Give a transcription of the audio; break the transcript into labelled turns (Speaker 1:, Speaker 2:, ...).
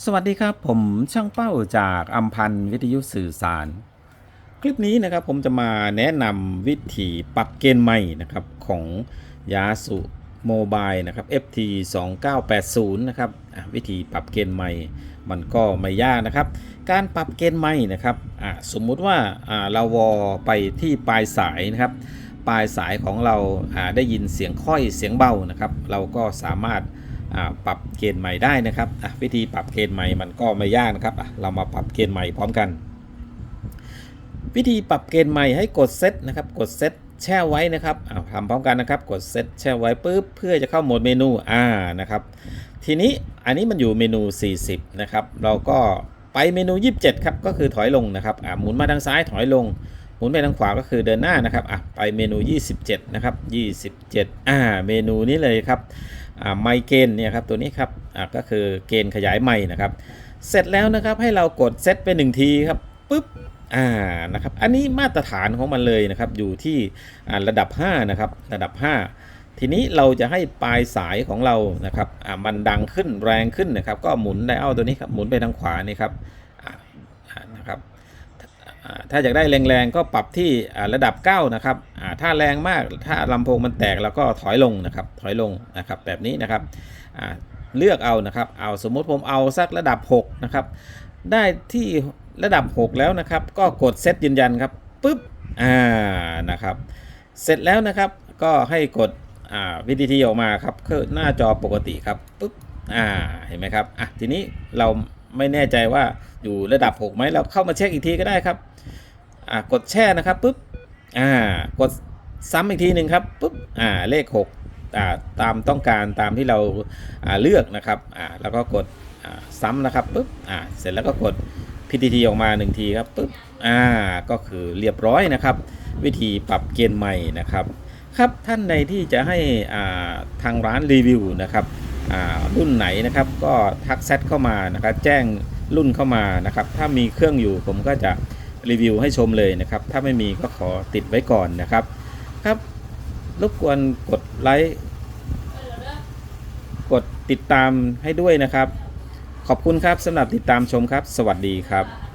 Speaker 1: สวัสดีครับผมช่างเป้าจากอัมพันธ์วิทยุสื่อสาร คลิปนี้นะครับผมจะมาแนะนำวิธีปรับเกณฑ์ใหม่นะครับของยาสุโมบายนะครับ FT 2980นะครับวิธีปรับเกณฑ์ใหม่มันก็ไม่ยากนะครับ การปรับเกณฑ์ใหม่นะครับสมมุติว่าเราวอไปที่ปลายสายนะครับปลายสายของเราอ่าได้ยินเสียงค่อยเสียงเบานะครับ เราก็สามารถ ปรับเกณฑ์ใหม่ได้นะครับอะวิธีปรับเกณฑ์ใหม่มันก็ไม่ยากนะครับอะเรามาปรับเกณฑ์ใหม่พร้อมกัน วิธีปรับเกณฑ์ใหม่ให้กดเซตนะครับกดเซตแช่ไว้นะครับอ่าทำพร้อมกันนะครับ กดเซตแช่ไว้ปุ๊บเพื่อจะเข้าโหมดเมนูอ่านะครับ ทีนี้อันนี้มันอยู่เมนู 40 นะครับ เราก็ไปเมนู 27 ครับ ก็คือถอยลงนะครับอ่าหมุนมาทางซ้ายถอยลง หมุนไปทางขวาก็คือเดินหน้านะครับอะไปเมนู 27 นะครับ 27 อ่า เมนูนี้เลยครับ ไมเกณฑ์เนี่ยครับตัวนี้ครับอ่าก็คือเกณฑ์ขยายไมนะครับ เสร็จแล้วนะครับให้เรากดเซตไปหนึ่งทีครับปุ๊บอ่านะครับอันนี้มาตรฐานของมันเลยนะครับอยู่ที่อ่าระดับ5นะครับระดับ 5 ทีนี้เราจะให้ปลายสายของเรานะครับอ่ามันดังขึ้นแรงขึ้นนะครับ ก็หมุนไดเอาตัวนี้ครับหมุนไปทางขวานี่ครับอ่านะครับ ถ้าอยากได้แรงๆก็ปรับที่ระดับ 9 นะครับถ้าแรงมากถ้าลำโพงมันแตกแล้วก็ถอยลงนะครับถอยลงนะครับแบบนี้นะครับเลือกเอานะครับเอาสมมติผมเอาสักระดับ6นะครับได้ที่ระดับ 6 แล้วนะครับก็กดเซตยืนยันครับปุ๊บอ่านะครับเสร็จแล้วนะครับก็ให้กดอ่าวิธีออกมาครับคือหน้าจอปกติครับปุ๊บอ่าเห็นไหมครับอะทีนี้เราไม่แน่ใจว่า อยู่ระดับ6ไหมเราเข้ามาเช็คอีกทีก็ได้ครับอ่ากดแช่นะครับปุ๊บอ่ากดซ้ำอีกทีหนึ่งครับปุ๊บอ่าเลข6อ่าตามต้องการตามที่เราอ่าเลือกนะครับอ่าแล้วก็กดอ่าซ้ำนะครับปุ๊บอ่าเสร็จแล้วก็กด PTT ออกมา1ทีครับปุ๊บอ่าก็คือเรียบร้อยนะครับ วิธีปรับเกณฑ์ใหม่นะครับครับท่านใดที่จะให้อ่าทางร้านรีวิวนะครับอ่ารุ่นไหนนะครับก็ทักแซดเข้ามานะครับแจ้งรุ่นเข้ามานะครับ ถ้ามีเครื่องอยู่ผมก็จะรีวิวให้ชมเลยนะครับ ถ้าไม่มีก็ขอติดไว้ก่อนนะครับ ครับ รบกวนกดไลค์ กดติดตามให้ด้วยนะครับ ขอบคุณครับสำหรับติดตามชมครับ สวัสดีครับ